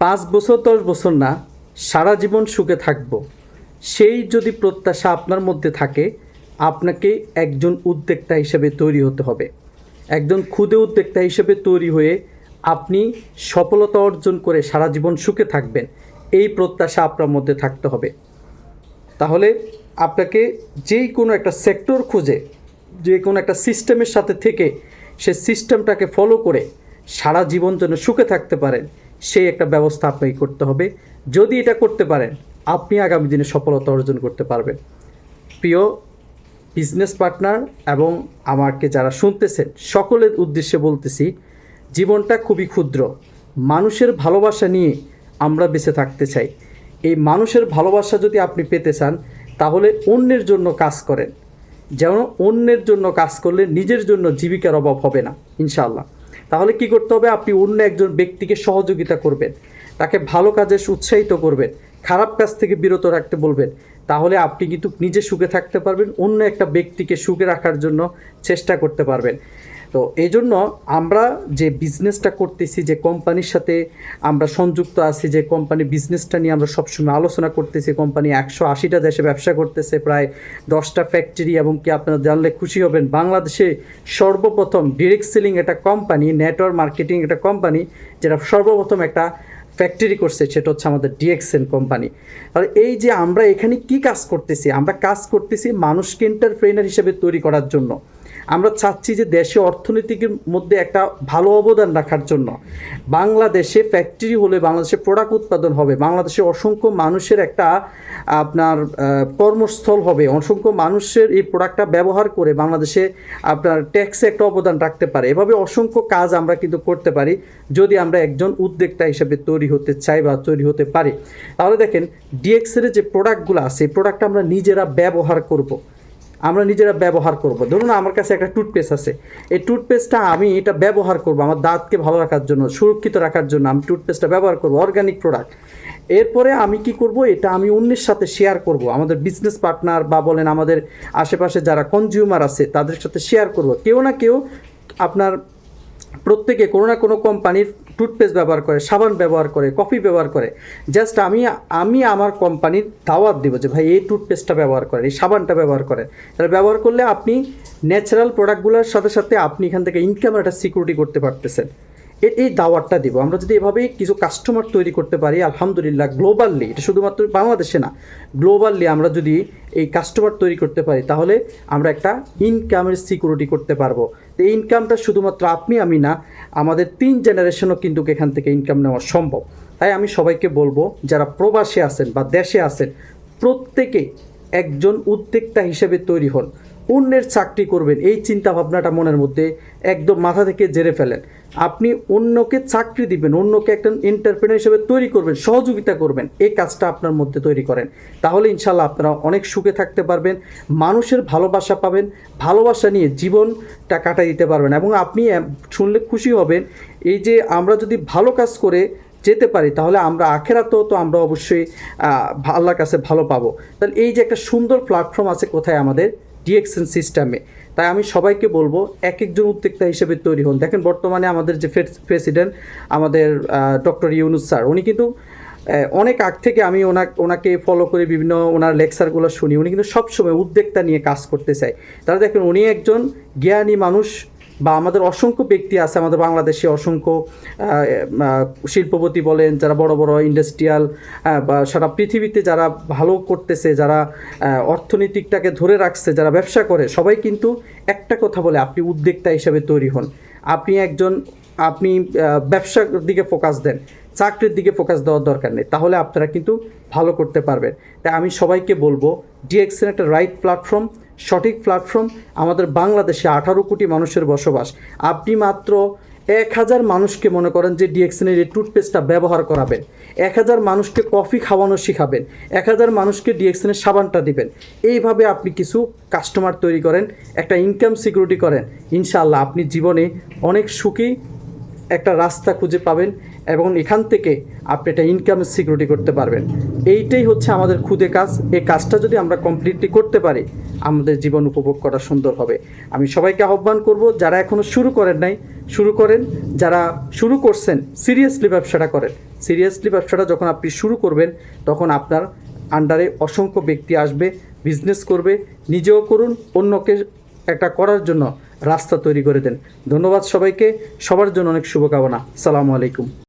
পাঁচ বছর, দশ বছর না, সারা জীবন সুখে থাকব। সেই যদি প্রত্যাশা আপনার মধ্যে থাকে, আপনাকে একজন উদ্যোক্তা হিসেবে তৈরি হতে হবে। একজন ক্ষুদে উদ্যোক্তা হিসেবে তৈরি হয়ে আপনি সফলতা অর্জন করে সারা জীবন সুখে থাকবেন, এই প্রত্যাশা আপনার মধ্যে থাকতে হবে। তাহলে আপনাকে যেই কোনো একটা সেক্টর খুঁজে যে কোনো একটা সিস্টেমের সাথে থেকে সে সিস্টেমটাকে ফলো করে সারা জীবন যেন সুখে থাকতে পারেন। সেই একটা ব্যবস্থা আপনাকে করতে হবে। যদি এটা করতে পারেন, আপনি আগামী দিনে সফলতা অর্জন করতে পারবেন। প্রিয় বিজনেস পার্টনার এবং আমাকে যারা শুনতেছেন, সকলের উদ্দেশ্যে বলতেছি, জীবনটা খুবই ক্ষুদ্র। মানুষের ভালোবাসা নিয়ে আমরা বেঁচে থাকতে চাই। এই মানুষের ভালোবাসা যদি আপনি পেতে চান, তাহলে অন্যের জন্য কাজ করেন। যেমন অন্যের জন্য কাজ করলে নিজের জন্য জীবিকার অভাব হবে না, ইনশাআল্লাহ। তাহলে কি করতে হবে? আপনি অন্য একজন ব্যক্তিকে সহযোগিতা করবেন। তাকে ভালো কাজে উৎসাহিত করবেন, খারাপ কাজ থেকে বিরত রাখতে বলবেন। তাহলে আপনি কিন্তু নিজে সুখে থাকতে পারবেন, অন্য একটা ব্যক্তিকে সুখে রাখার জন্য চেষ্টা করতে পারবেন। তো এই জন্য আমরা যে বিজনেসটা করতেছি, যে কোম্পানির সাথে আমরা সংযুক্ত আছি, যে কোম্পানি বিজনেসটা নিয়ে আমরা সবসময় আলোচনা করতেছি কোম্পানি একশো আশিটা দেশে ব্যবসা করতেছে, প্রায় দশটা ফ্যাক্টরি এবং কি আপনারা জানলে খুশি হবেন, বাংলাদেশে সর্বপ্রথম ডিরেক্ট সেলিং একটা কোম্পানি নেটওয়ার্ক মার্কেটিং একটা কোম্পানি যেটা সর্বপ্রথম একটা ফ্যাক্টরি করছে সেটা হচ্ছে আমাদের ডিএক্সএন কোম্পানি আর এই যে আমরা এখানে কি কাজ করতেছি? আমরা কাজ করতেছি মানুষকে এন্টারপ্রেনার হিসেবে তৈরি করার জন্য। আমরা চাচ্ছি যে দেশে অর্থনীতির মধ্যে একটা ভালো অবদান রাখার জন্য। বাংলাদেশে ফ্যাক্টরি হলে বাংলাদেশে প্রোডাক্ট উৎপাদন হবে। বাংলাদেশে অসংখ্য মানুষের একটা, আপনার কর্মস্থল হবে। অসংখ্য মানুষের এই প্রোডাক্টটা ব্যবহার করে বাংলাদেশে আপনার ট্যাক্সে একটা অবদান রাখতে পারে। এভাবে অসংখ্য কাজ আমরা কিন্তু করতে পারি যদি আমরা একজন উদ্যোক্তা হিসেবে তৈরি হতে চাই বা তৈরি হতে পারে। তাহলে দেখেন ডিএক্সের যে প্রোডাক্টগুলো আছে এই প্রোডাক্টটা আমরা নিজেরা ব্যবহার করব। আমরা নিজেরা ব্যবহার করব। ধরুন আমার কাছে একটা টুথপেস্ট আছে। এই টুথপেস্টটা আমি এটা ব্যবহার করব আমার দাঁতকে ভালো রাখার জন্য, সুরক্ষিত রাখার জন্য আমি টুথপেস্টটা ব্যবহার করব অর্গানিক প্রোডাক্ট এরপরে আমি কি করব, এটা আমি অন্যের সাথে শেয়ার করব। আমাদের বিজনেস পার্টনার বা বলেন আমাদের আশেপাশে যারা কনজিউমার আছে, তাদের সাথে শেয়ার করব। কেউ না কেউ আপনার প্রত্যেকে কোনো না কোনো কোম্পানির টুথপেস্ট ব্যবহার করে, সাবান ব্যবহার করে কফি ব্যবহার করে। জাস্ট আমি আমি আমার কোম্পানির দাওয়াত দেবো যে, ভাই, এই টুথপেস্টটা ব্যবহার করে এই সাবানটা ব্যবহার করে তাহলে ব্যবহার করলে আপনি ন্যাচারাল প্রোডাক্টগুলোর সাথে সাথে আপনি এখান থেকে ইনকাম একটা সিকিউরিটি করতে পারতেছেন। এই দাওয়াতটা দিব। আমরা যদি এভাবে কিছু কাস্টমার তৈরি করতে পারি, আলহামদুলিল্লাহ গ্লোবালি এটা শুধুমাত্র বাংলাদেশে না গ্লোবালি আমরা যদি এই কাস্টমার তৈরি করতে পারি, তাহলে আমরা একটা ইনকামের সিকিউরিটি করতে পারব। তো এই ইনকামটা শুধুমাত্র আপনি, আমি না, আমাদের তিন জেনারেশনও কিন্তু এখান থেকে ইনকাম নেওয়া সম্ভব। তাই আমি সবাইকে বলব, যারা প্রবাসে আছেন বা দেশে আছেন, প্রত্যেকে একজন উদ্যোক্তা হিসেবে তৈরি হন। অন্যের চাকরি করবেন, এই চিন্তা ভাবনাটা মনের মধ্যে একদম মাথা থেকে জেরে ফেলেন। আপনি অন্যকে চাকরি দিবেন, অন্যকে একটা এন্টারপ্রেনার হিসেবে তৈরি করবেন, সহযোগিতা করবেন, এই কাজটা আপনার মধ্যে তৈরি করেন। তাহলে ইনশাল্লাহ আপনারা অনেক সুখে থাকতে পারবেন, মানুষের ভালোবাসা পাবেন, ভালোবাসা নিয়ে জীবনটা কাটাই দিতে পারবেন এবং আপনি শুনলে খুশি হবেন, এই যে আমরা যদি ভালো কাজ করে যেতে পারি, তাহলে আমরা আখেরাতেও তো আমরা অবশ্যই আল্লাহর কাছে ভালো পাবো। তাহলে এই যে একটা সুন্দর প্ল্যাটফর্ম আছে কোথায় আমাদের? ডিএক্সএন সিস্টেমে। তাই আমি সবাইকে বলব, এক একজন উদ্যোক্তা হিসেবে তৈরি হন। দেখেন, বর্তমানে আমাদের যে প্রেসিডেন্ট, আমাদের ডক্টর ইউনুস স্যার, উনি কিন্তু অনেক আগ থেকে আমি ওনাকে ওনাকে ফলো করে, বিভিন্ন ওনার লেকচারগুলো শুনি। উনি কিন্তু সবসময় উদ্যোক্তা নিয়ে কাজ করতে চায়। তারা দেখেন, উনি একজন জ্ঞানী মানুষ বা আমাদের অসংখ্য ব্যক্তি আছে, আমাদের বাংলাদেশে অসংখ্য শিল্পপতি বলেন, যারা বড় বড় ইন্ডাস্ট্রিয়াল বা সারা পৃথিবীতে যারা ভালো করতেছে, যারা অর্থনীতিকটাকে ধরে রাখছে, যারা ব্যবসা করে, সবাই কিন্তু একটা কথা বলে, আপনি উদ্যোক্তা হিসেবে তৈরি হন। আপনি একজন, আপনি ব্যবসার দিকে ফোকাস দেন, চাকরির দিকে ফোকাস দেওয়ার দরকার নেই, তাহলে আপনারা কিন্তু ভালো করতে পারবেন। তাই আমি সবাইকে বলব ডিএক্সেন একটা রাইট প্ল্যাটফর্ম সঠিক প্ল্যাটফর্ম আমাদের বাংলাদেশে আঠারো কোটি মানুষের বসবাস। আপনি মাত্র এক হাজার মানুষকে মনে করেন যে ডিএক্সেনের এই টুথপেস্টটা ব্যবহার করাবেন। এক হাজার মানুষকে কফি খাওয়ানো শিখাবেন। এক হাজার মানুষকে ডিএক্সেনের সাবানটা দিবেন। এইভাবে আপনি কিছু কাস্টমার তৈরি করেন, একটা ইনকাম সিকিউরিটি করেন। ইনশাআল্লাহ আপনি জীবনে অনেক সুখী একটা রাস্তা খুঁজে পাবেন। এবং এখান থেকে আপনি একটা ইনকাম সিকিউরিটি করতে পারবেন। এইটাই হচ্ছে আমাদের খুদে কাজ। এই কাজটা যদি আমরা কমপ্লিটলি করতে পারি, আমাদের জীবন উপভোগ করা সুন্দর হবে। আমি সবাইকে আহ্বান করব, যারা এখনও শুরু করেন নাই, শুরু করেন। যারা শুরু করছেন সিরিয়াসলি ব্যবসাটা করেন। সিরিয়াসলি ব্যবসাটা যখন আপনি শুরু করবেন, তখন আপনার আন্ডারে অসংখ্য ব্যক্তি আসবে বিজনেস করবে, নিজেও করুন, অন্যকে একটা করার জন্য রাস্তা তৈরি করে দেন। ধন্যবাদ সবাইকে। সবার জন্য অনেক শুভকামনা। সালামু আলাইকুম।